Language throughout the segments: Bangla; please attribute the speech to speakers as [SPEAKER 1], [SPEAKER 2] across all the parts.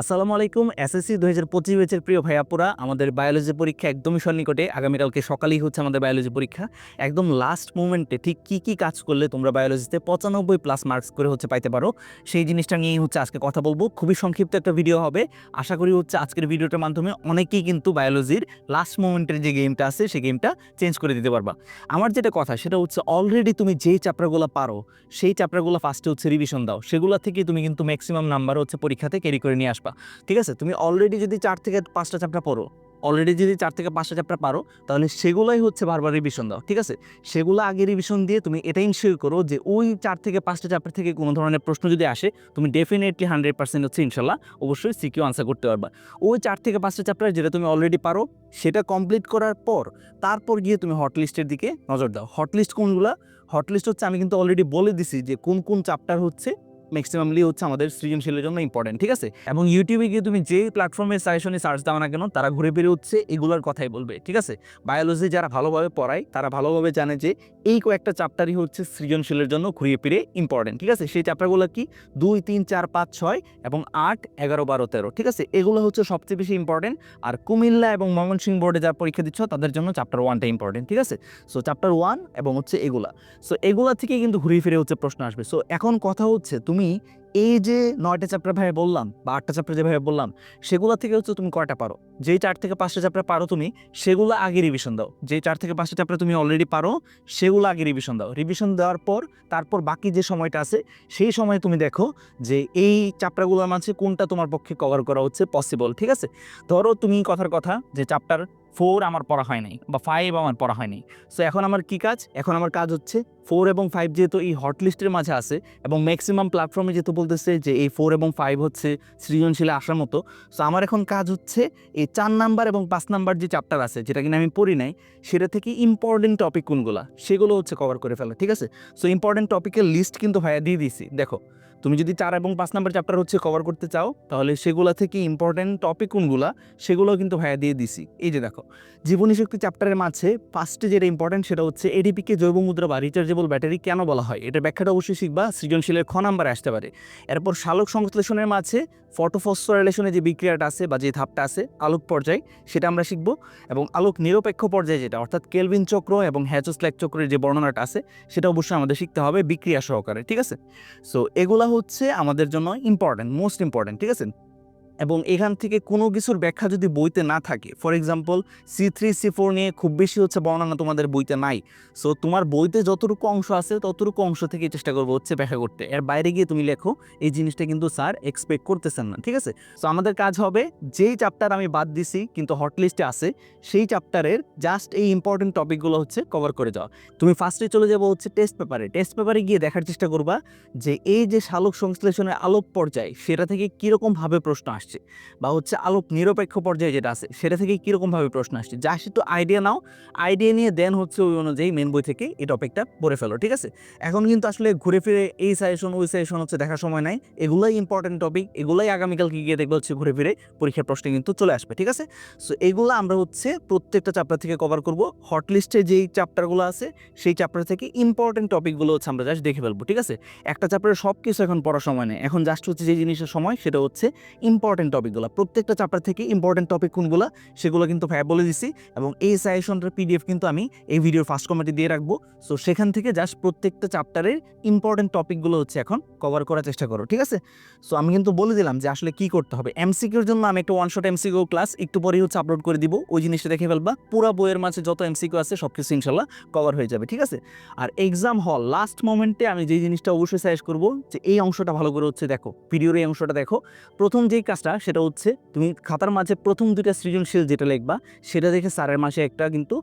[SPEAKER 1] আসসালামু আলাইকুম, এসএসসি দুই হাজার পঁচিশ ব্যাচের প্রিয় ভাইয়াপুরা আমাদের বায়োলজি পরীক্ষা একদমই সন্নিকটে, আগামীকালকে সকালেই হচ্ছে আমাদের বায়োলজি পরীক্ষা। একদম লাস্ট মোমেন্টে ঠিক কী কী কাজ করলে তোমরা বায়োলজিতে পঁচানব্বই প্লাস মার্কস করে হচ্ছে পাইতে পারো। সেই জিনিসটা নিয়েই হচ্ছে আজকে কথা বলব। খুবই সংক্ষিপ্ত একটা ভিডিও হবে। আশা করি হচ্ছে আজকের ভিডিওটার মাধ্যমে অনেকেই কিন্তু বায়োলজির লাস্ট মোমেন্টের যে গেমটা আছে, সেই গেমটা চেঞ্জ করে দিতে পারবা। আমার যেটা কথা, সেটা হচ্ছে অলরেডি তুমি যেই চ্যাপ্টারগুলো পারো, সেই চ্যাপ্টারগুলো ফার্স্টে হচ্ছে রিভিশন দাও। সেগুলো থেকে তুমি কিন্তু ম্যাক্সিমাম নাম্বার হচ্ছে পরীক্ষাতে ক্যারি করে নিয়ে আসবা। ঠিক আছে? তুমি অলরেডি যদি চার থেকে পাঁচটা চ্যাপ্টার পড়ো অলরেডি যদি চার থেকে পাঁচটা চ্যাপ্টার পারো, তাহলে সেগুলোই হচ্ছে বারবার রিভিশন দাও, ঠিক আছে? সেগুলো আগে রিভিশন দিয়ে তুমি এটা ইনশিওর করো যে ওই চার থেকে পাঁচটা চ্যাপ্টার থেকে কোনো ধরনের প্রশ্ন যদি আসে, তুমি ডেফিনেটলি হান্ড্রেড পার্সেন্ট হচ্ছে ইনশাল্লাহ অবশ্যই সিকিউ আনসার করতে পারবা। ওই চার থেকে পাঁচটা চ্যাপ্টার যেটা তুমি অলরেডি পারো, সেটা কমপ্লিট করার পর, তারপর গিয়ে তুমি হটলিস্টের দিকে নজর দাও। হটলিস্ট কোনগুলো? হট লিস্ট হচ্ছে আমি কিন্তু অলরেডি বলে দিছি যে কোন কোন চ্যাপ্টার হচ্ছে ম্যাক্সিমামলি হচ্ছে আমাদের সৃজনশীলের জন্য ইম্পর্টেন্ট ঠিক আছে? এবং ইউটিউবে গিয়ে তুমি যে প্ল্যাটফর্মে সাজেশনে সার্চ দাও না কেন, তারা ঘুরে ফিরে হচ্ছে এগুলোর কথাই বলবে, ঠিক আছে? বায়োলজি যারা ভালোভাবে পড়ায়, তারা ভালোভাবে জানে যে এই কয়েকটা চ্যাপ্টারই হচ্ছে সৃজনশীলের জন্য ঘুরিয়ে ফিরে ইম্পর্টেন্ট ঠিক আছে? সেই চ্যাপ্টারগুলো কি? দুই, তিন, চার, পাঁচ, ছয় এবং আট, এগারো, বারো, তেরো, ঠিক আছে? এগুলো হচ্ছে সবচেয়ে বেশি ইম্পর্টেন্ট আর কুমিল্লা এবং ময়মনসিংহ বোর্ডে যারা পরীক্ষা দিচ্ছ, তাদের জন্য চ্যাপ্টার ওয়ানটা ইম্পর্টেন্ট ঠিক আছে? সো চ্যাপ্টার ওয়ান এবং হচ্ছে এগুলা। সো এগুলা থেকে কিন্তু ঘুরিয়ে ফিরে হচ্ছে প্রশ্ন আসবে। সো এখন কথা হচ্ছে তুমি তুমি এই যে নয়টা চ্যাপ্টার ভাবে বললাম বা আটটা চ্যাপ্টার যেভাবে বললাম, সেগুলো থেকে হচ্ছে তুমি কয়টা পারো? যেই চার থেকে পাঁচটা চ্যাপ্টার পারো তুমি, সেগুলো আগে রিভিশন দাও। যেই চার থেকে পাঁচটা চ্যাপ্টার তুমি অলরেডি পারো, সেগুলো আগে রিভিশন দাও। রিভিশন দেওয়ার পর, তারপর বাকি যে সময়টা আছে, সেই সময় তুমি দেখো যে এই চ্যাপ্টারগুলোর মাঝে কোনটা তোমার পক্ষে কভার করা হচ্ছে পসিবল ঠিক আছে? ধরো তুমি কথার কথা যে চ্যাপ্টার ফোর আমার পড়া হয় নাই বা ফাইভ আমার পড়া হয় নাই। সো এখন আমার কি কাজ? এখন আমার কাজ হচ্ছে ফোর এবং ফাইভ যেহেতু এই হট লিস্টের মাঝে আছে এবং ম্যাক্সিমাম প্ল্যাটফর্মে যেহেতু বলতেছে যে এই ফোর এবং ফাইভ হচ্ছে সৃজনশীলে আসার মতো। সো আমার এখন কাজ হচ্ছে এই চার নাম্বার এবং পাঁচ নাম্বার যে চ্যাপ্টার আছে, যেটা কিনা আমি পড়ি নাই, সেটা থেকে ইম্পর্টেন্ট টপিক কোনগুলো, সেগুলো হচ্ছে কভার করে ফেলা, ঠিক আছে? সো ইম্পর্টেন্ট টপিকের লিস্ট কিন্তু ভাইয়া দিয়ে দিয়েছি। দেখো তুমি যদি চার এবং পাঁচ নাম্বার চ্যাপ্টার হচ্ছে কভার করতে চাও, তাহলে সেগুলো থেকে ইম্পর্টেন্ট টপিক কোনগুলা, সেগুলো কিন্তু ভাইয়া দিয়ে দিছি। এই যে দেখো, জীবনী শক্তি চ্যাপ্টারের মাঝে ফার্স্টে যেটা ইম্পর্টেন্ট সেটা হচ্ছে এডিপিকে জৈব মুদ্রা বা রিচার্জেবল ব্যাটারি কেন বলা হয়? এটার ব্যাখ্যাটা অবশ্যই শিখবা, সৃজনশীলের খ নাম্বারে আসতে পারে। এরপর শালক সংশ্লেষণের মাঝে ফটোফসফোরাইলেশনে যে বিক্রিয়াটা আছে বা যে ধাপটা আছে, আলোক পর্যায়ে, সেটা আমরা শিখব। এবং আলোক নিরপেক্ষ পর্যায়ে যেটা, অর্থাৎ কেলভিন চক্র এবং হ্যাচোস্ল্যাক চক্রের যে বর্ণনাটা আছে, সেটা অবশ্যই আমাদের শিখতে হবে বিক্রিয়া সহকারে, ঠিক আছে? সো এগুলা হচ্ছে আমাদের জন্য ইম্পর্টেন্ট মোস্ট ইম্পর্টেন্ট ঠিক আছে? এবং এখান থেকে কোনো কিছুর ব্যাখ্যা যদি বইতে না থাকে for example C three C four নিয়ে খুব বেশি হচ্ছে বর্ণনা তোমাদের বইতে নাই। সো তোমার বইতে যতটুকু অংশ আছে, ততটুকু অংশ থেকে চেষ্টা করব হচ্ছে ব্যাখ্যা করতে। এর বাইরে গিয়ে তুমি লেখো, এই জিনিসটা কিন্তু স্যার এক্সপেক্ট করতেছেন না, ঠিক আছে? সো আমাদের কাজ হবে, যেই চ্যাপ্টার আমি বাদ দিছি, কিন্তু হটলিস্টে আছে, সেই চ্যাপ্টারের জাস্ট এই ইম্পর্টেন্ট টপিকগুলো হচ্ছে কভার করে যাওয়া। তুমি ফার্স্টে চলে যাব হচ্ছে টেস্ট পেপারে টেস্ট পেপারে গিয়ে দেখার চেষ্টা করবা যে, এই যে শালক সংশ্লেষণের আলোক পর্যায়, সেটা থেকে কীরকমভাবে প্রশ্ন আসছে বা হচ্ছে আলোক নিরপেক্ষ পর্যায়ে যেটা আছে, সেটা থেকে কীরকমভাবে প্রশ্ন আসছে? যা একটু আইডিয়া নাও। আইডিয়া নিয়ে দেন হচ্ছে ওই অনুযায়ী মেন বই থেকে এই টপিকটা পড়ে ফেলো, ঠিক আছে? এখন কিন্তু আসলে ঘুরে ফিরে এই সাজেশন ওই সাজেশন হচ্ছে দেখার সময় নাই। এগুলোই ইম্পর্টেন্ট টপিক এগুলোই আগামীকালকে গিয়ে দেখবে হচ্ছে ঘুরে ফিরে পরীক্ষার প্রশ্নে কিন্তু চলে আসবে, ঠিক আছে? সো এগুলো আমরা হচ্ছে প্রত্যেকটা চ্যাপ্টার থেকে কভার করব। হটলিস্টে যেই চ্যাপ্টারগুলো আছে, সেই চ্যাপ্টার থেকে ইম্পর্টেন্ট টপিকগুলো হচ্ছে আমরা জাস্ট দেখে ফেলব, ঠিক আছে? একটা চ্যাপ্টারের সব কিছু এখন পড়ার সময় নেই। এখন জাস্ট হচ্ছে যে জিনিসের সময়, সেটা হচ্ছে ইম্পর্টেন্ট টপিকগুলো প্রত্যেকটা চ্যাপ্টার থেকে ইম্পর্টেন্ট টপিক কোনগুলো, সেগুলো কিন্তু ভাই বলে দিছি এবং এই সাজেশনটার পিডিএফ কিন্তু আমি এই ভিডিওর ফার্স্ট কমেন্টে দিয়ে রাখব। সো সেখান থেকে জাস্ট প্রত্যেকটা চ্যাপ্টারের ইম্পর্টেন্ট টপিকগুলো হচ্ছে এখন কভার করার চেষ্টা করো, ঠিক আছে? সো আমি কিন্তু বলে দিলাম যে আসলে কি করতে হবে। এমসিকিউর জন্য আমি একটা ওয়ান শট এমসিকিউ ক্লাস একটু পরেই হচ্ছে আপলোড করে দিব। ওই জিনিসটা দেখে ফেলবা। পুরো বইয়ের মাঝে যত এমসিকিউ আছে সব কিছু ইনশাল্লাহ কভার হয়ে যাবে, ঠিক আছে? আর এক্সাম হল লাস্ট মোমেন্টে আমি যেই জিনিসটা অবশ্যই সাজেস্ট করব যে এই অংশটা ভালো করে হচ্ছে দেখো ভিডিওর এই অংশটা দেখো। প্রথম যেই কাজটা সেটা হচ্ছে তুমি খাতার মাঝে প্রথম দুইটা সৃজনশীল যেটা লিখবা, সেটা দেখে স্যারের মাসে একটা কিন্তু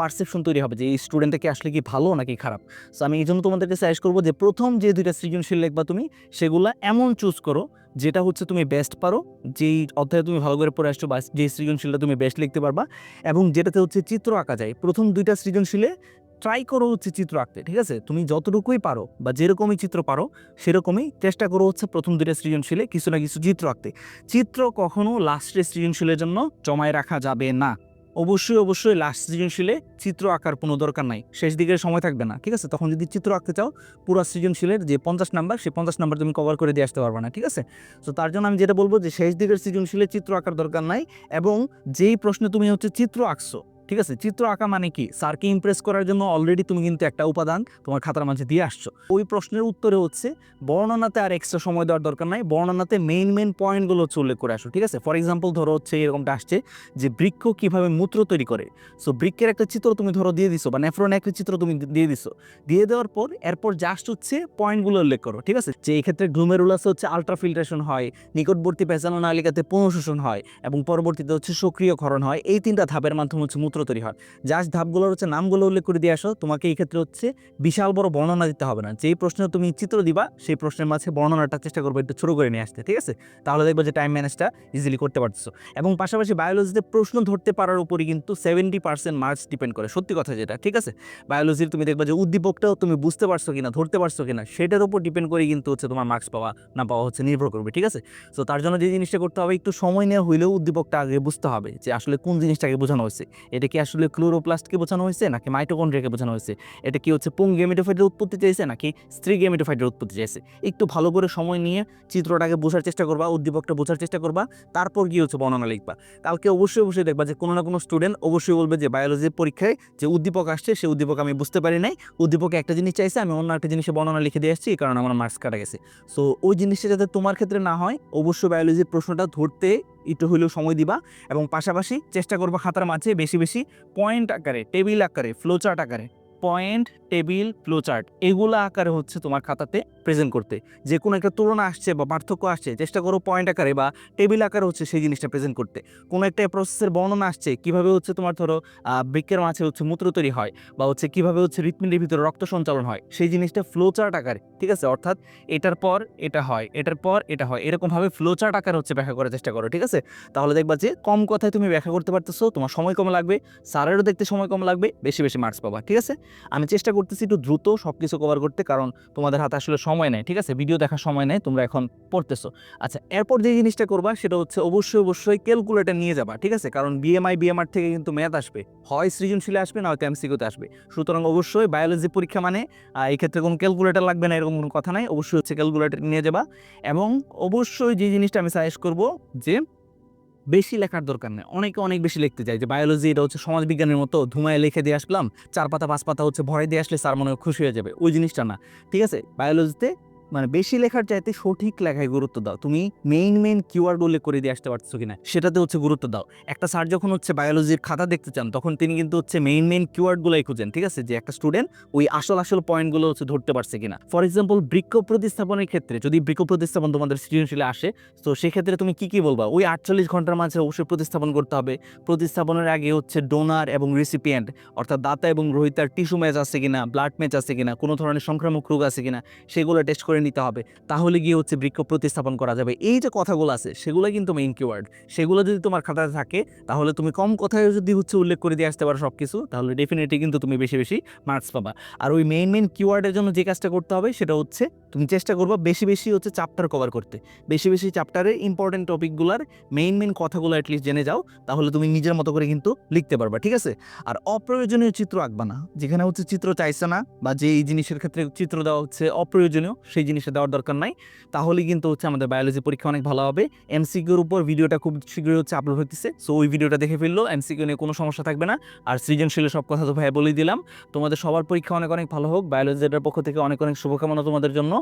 [SPEAKER 1] পারসেপশন তৈরি হবে যে এই স্টুডেন্টকে আসলে কি ভালো নাকি খারাপ। সো আমি এই জন্য তোমাদেরকে সাজেস্ট করব যে প্রথম যে দুইটা সৃজনশীল লিখবা তুমি, সেগুলা এমন চুজ করো, যেটা হচ্ছে তুমি বেস্ট পারো, যেই অধ্যায়ে তুমি ভালো করে পড়ে আসছো বা যে সৃজনশীলটা তুমি বেস্ট লিখতে পারবা, এবং যেটাতে হচ্ছে চিত্র আঁকা যায়। প্রথম দুইটা সৃজনশীলে ট্রাই করো হচ্ছে চিত্র আঁকতে, ঠিক আছে? তুমি যতটুকুই পারো বা যেরকমই চিত্র পারো, সেরকমই চেষ্টা করো হচ্ছে প্রথম দুইটা সৃজনশীলে কিছু না কিছু চিত্র আঁকতে। চিত্র কখনো লাস্টের সৃজনশীলের জন্য জমায় রাখা যাবে না। অবশ্যই অবশ্যই লাস্ট সৃজনশীলে চিত্র আঁকার কোনো দরকার নাই। শেষ দিকের সময় থাকবে না, ঠিক আছে? তখন যদি চিত্র আঁকতে চাও, পুরো সৃজনশীলের যে পঞ্চাশ নাম্বার সেই পঞ্চাশ নাম্বার তুমি কভার করে দিয়ে আসতে পারবে না, ঠিক আছে? তো তার জন্য আমি যেটা বলব যে শেষ দিকের সৃজনশীলে চিত্র আঁকার দরকার নাই এবং যেই প্রশ্নে তুমি হচ্ছে চিত্র আঁকছো ঠিক আছে? চিত্র আঁকা মানে কি? স্যারকে ইমপ্রেস করার জন্য অলরেডি তুমি কিন্তু একটা উপাদান তোমার খাতার মাঝে দিয়ে আসছো। ওই প্রশ্নের উত্তরে হচ্ছে, বর্ণনাতে আর এক্সট্রা সময় দেওয়ার দরকার নাই, বর্ণনাতে মেইন মেইন পয়েন্টগুলো হচ্ছে উল্লেখ করে আসো, ঠিক আছে? ফর এক্সাম্পল ধরো হচ্ছে এরকমটা আসছে যে বৃক্ষ কীভাবে মূত্র তৈরি করে। সো বৃক্ষের একটা চিত্র তুমি ধরো দিয়ে দিছো বা নেফ্রন একটা চিত্র তুমি দিয়ে দিছো। দিয়ে দেওয়ার পর, এরপর জাস্ট হচ্ছে পয়েন্টগুলো উল্লেখ করো, ঠিক আছে? যে এই ক্ষেত্রে গ্লুমেরুলাসে হচ্ছে আলট্রা ফিল্ট্রেশন হয়, নিকটবর্তী পেঁচানো নালিকাতে পুনঃশোষণ হয় এবং পরবর্তীতে হচ্ছে সক্রিয়করণ হয়, এই তিনটা ধাপের মাধ্যমে হচ্ছে মূত্র তৈরি হয়। জাস্ট ধাপগুলোর হচ্ছে নামগুলো উল্লেখ করে দিয়ে আসো। তোমাকে এই ক্ষেত্রে হচ্ছে বিশাল বড় বর্ণনা দিতে হবে না। যেই প্রশ্নে তুমি চিত্র দিবা, সেই প্রশ্নের মাঝে বর্ণনাটা চেষ্টা করবে একটু ছোটো করে নিয়ে আসতে, ঠিক আছে? তাহলে দেখব যে টাইম ম্যানেজটা ইজিলি করতে পারছ এবং পাশাপাশি বায়োলজিতে প্রশ্ন ধরতে পারার উপরই কিন্তু সেভেন্টি পার্সেন্ট মার্কস ডিপেন্ড করে। সত্যি কথা যেটা, ঠিক আছে? বায়োলজির তুমি দেখবা যে উদ্দীপকটাও তুমি বুঝতে পারছ কিনা, ধরতে পারছ কিনা, সেটার উপর ডিপেন্ড করে কিন্তু হচ্ছে তোমার মার্কস পাওয়া না পাওয়া হচ্ছে নির্ভর করবে, ঠিক আছে? তো তার জন্য যে জিনিসটা করতে হবে, একটু সময় নেওয়া হইলেও উদ্দীপকটা আগে বুঝতে হবে যে আসলে কোন জিনিসটাকে বোঝানো হয়েছে। এটা কি আসলে ক্লোরোপ্লাস্টকে বোঝানো হয়েছে, নাকি মাইটোকন্ড্রিয়াকে বোঝানো হয়েছে? এটা কি হচ্ছে পুং গেমিটোফাইটের উৎপত্তি চাইছে, নাকি স্ত্রী গেমিটোফাইটের উৎপত্তি চাইছে? একটু ভালো করে সময় নিয়ে চিত্রটাকে বোঝার চেষ্টা করবা, উদ্দীপকটা বোঝার চেষ্টা করবা, তারপর গিয়ে হচ্ছে বর্ণনা লিখবা। কালকে অবশ্যই অবশ্যই দেখবা যে কোনো না কোনো স্টুডেন্ট অবশ্যই বলবে যে বায়োলজির পরীক্ষায় যে উদ্দীপক আসছে সেই উদ্দীপক আমি বুঝতে পারি নাই। উদ্দীপকে একটা জিনিস চাইছে, আমি অন্য একটা জিনিসে বর্ণনা লিখে দিয়ে আসছি কারণ আমার মার্কস কাটা গেছে। সো ওই জিনিসটা যাতে তোমার ক্ষেত্রে না হয়, অবশ্যই বায়োলজির প্রশ্নটা ধরতে একটু হইলেও সময় দিবা এবং পাশাপাশি চেষ্টা করবা খাতার মাঝে বেশি বেশি পয়েন্ট আকারে টেবিল আকারে ফ্লোচার্ট আকারে। পয়েন্ট টেবিল ফ্লোচার্ট এগুলো আকারে হচ্ছে তোমার খাতাতে প্রেজেন্ট করতে। যে কোনো একটা তুলনা আসছে বা পার্থক্য আসছে চেষ্টা করো পয়েন্ট আকারে বা টেবিল আকারে হচ্ছে সেই জিনিসটা প্রেজেন্ট করতে। কোনো একটা প্রসেসের বর্ণনা আসছে কীভাবে হচ্ছে তোমার ধরো আহ, বৃক্কের মাঝে হচ্ছে মূত্র তৈরি হয় বা হচ্ছে কীভাবে হচ্ছে হৃৎপিণ্ডের ভিতরে রক্ত সঞ্চালন হয় সেই জিনিসটা ফ্লোচার্ট আকারে ঠিক আছে? অর্থাৎ এটার পর এটা হয় এটার পর এটা হয় এরকমভাবে ফ্লোচার্ট আকারে হচ্ছে ব্যাখ্যা করার চেষ্টা করো ঠিক আছে? তাহলে দেখবা যে কম কথায় তুমি ব্যাখ্যা করতে পারতেছো তোমার সময় কম লাগবে স্যারেরও দেখতে সময় কম লাগবে বেশি বেশি মার্কস পাবা ঠিক আছে? আমি চেষ্টা করতেছি একটু দ্রুত সব কিছু কভার করতে, কারণ তোমাদের হাতে আসলে সময় নেই, ঠিক আছে? ভিডিও দেখার সময় নেই, তোমরা এখন পড়তেছো। আচ্ছা এরপর যে জিনিসটা করবা, সেটা হচ্ছে অবশ্যই অবশ্যই ক্যালকুলেটর নিয়ে যাবা, ঠিক আছে? কারণ বিএমআই বিএমআর থেকে কিন্তু ম্যাথ আসবে। হয় সৃজনশীলে আসবে, না হয়তো এমসিকিউতে আসবে। সুতরাং অবশ্যই বায়োলজি পরীক্ষা মানে এই ক্ষেত্রে কোনো ক্যালকুলেটার লাগবে না, এরকম কোনো কথা নাই। অবশ্যই হচ্ছে ক্যালকুলেটার নিয়ে যাবা। এবং অবশ্যই যে জিনিসটা আমি সাজেস্ট করব, যে বেশি লেখার দরকার নেই। অনেকে অনেক বেশি লিখতে চায় যে বায়োলজি এটা হচ্ছে সমাজবিজ্ঞানের মতো, ধুমায় লিখে দিয়ে আসলাম, চার পাতা, পাঁচ পাতা হচ্ছে ভরে দিয়ে আসলে স্যার মনে খুশি হয়ে যাবে। ওই জিনিসটা না। ঠিক আছে? বায়োলজিতে মানে বেশি লেখার চাইতে সঠিক লেখায় গুরুত্ব দাও। তুমি মেইন মেইন কিওয়ার্ড উল্লেখ করে দিয়ে আসতে পারছ কিনা, সেটাতে হচ্ছে গুরুত্ব দাও। একটা স্যার যখন হচ্ছে বায়োলজির খাতা দেখতে চান, তখন তিনি কিন্তু হচ্ছে মেইন মেইন কিওয়ার্ডগুলোই খুঁজেন, ঠিক আছে? যে একটা স্টুডেন্ট ওই আসল আসল পয়েন্টগুলো হচ্ছে ধরতে পারছে কিনা। ফর এক্সাম্পল বৃক্ষ প্রতিস্থাপনের ক্ষেত্রে যদি বৃক্ষ প্রতিস্থাপন তোমাদের সৃজনশীলে আসে, তো সেক্ষেত্রে তুমি কি কি বলবা? ওই আটচল্লিশ ঘণ্টার মাঝে অবশ্যই প্রতিস্থাপন করতে হবে। প্রতিস্থাপনের আগে হচ্ছে ডোনার এবং রেসিপিয়েন্ট অর্থাৎ দাতা এবং রোহিতার টিস্যু ম্যাচ আছে কিনা ব্লাড ম্যাচ আছে কিনা, কোনো ধরনের সংক্রামক রোগ আছে কিনা, সেগুলো টেস্ট করে নিতে হবে। তাহলে গিয়ে হচ্ছে বৃক্ষ প্রতিস্থাপন করা যাবে। এই যে কথাগুলো আছে, সেগুলো কিন্তু মেইন কিওয়ার্ড সেগুলো যদি তোমার খাতায় থাকে, তাহলে তুমি কম কথায় যদি হচ্ছে উল্লেখ করে দিয়ে আসতে পারো সব কিছু তাহলে ডেফিনেটলি কিন্তু তুমি বেশি বেশি মার্কস পাবা। আর ওই মেইন মেইন কিওয়ার্ডের জন্য যে কাজটা করতে হবে, সেটা হচ্ছে তুমি চেষ্টা করবা বেশি বেশি হচ্ছে চ্যাপ্টার কভার করতে। বেশি বেশি চ্যাপ্টারের ইম্পর্টেন্ট টপিকগুলোর মেইন মেইন কথাগুলো অ্যাটলিস্ট জেনে যাও, তাহলে তুমি নিজের মতো করে কিন্তু লিখতে পারবা, ঠিক আছে? আর অপ্রয়োজনীয় চিত্র আঁকবা না। যেখানে হচ্ছে চিত্র চাইছে না, বা যে এই জিনিসের ক্ষেত্রে চিত্র দেওয়া হচ্ছে অপ্রয়োজনীয়, সেই জিনিসটা দেওয়ার দরকার নাই। তাহলে কিন্তু হচ্ছে আমাদের বায়োলজি পরীক্ষা অনেক ভালো হবে। এমসিকিউর উপর ভিডিওটা খুব শীঘ্রই হচ্ছে আপলোড হতেছে সো ওই ভিডিওটা দেখে ফেলল এমসিকিউ নিয়ে কোনো সমস্যা থাকবে না। আর সৃজনশীলের সব কথা তো ভাই বলেই দিলাম। তোমাদের সবার পরীক্ষা অনেক অনেক ভালো হোক। বায়োলজিটার পক্ষ থেকে অনেক অনেক শুভকামনা তোমাদের জন্য।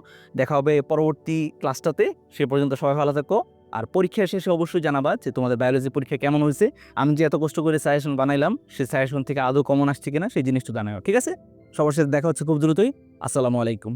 [SPEAKER 1] দেখা হবে পরবর্তী ক্লাসটাতে সে পর্যন্ত সবাই ভালো থাকো। আর পরীক্ষা শেষে অবশ্যই জানাবা যে তোমাদের বায়োলজি পরীক্ষা কেমন হয়েছে। আমি যে এত কষ্ট করে সাজেশন বানাইলাম সেই সাজেশন থেকে আদৌ কমন আসছে কিনা, সেই জিনিসটা জানাও ঠিক আছে? সবার সাথে দেখা হচ্ছে খুব দ্রুতই। আসসালামু আলাইকুম।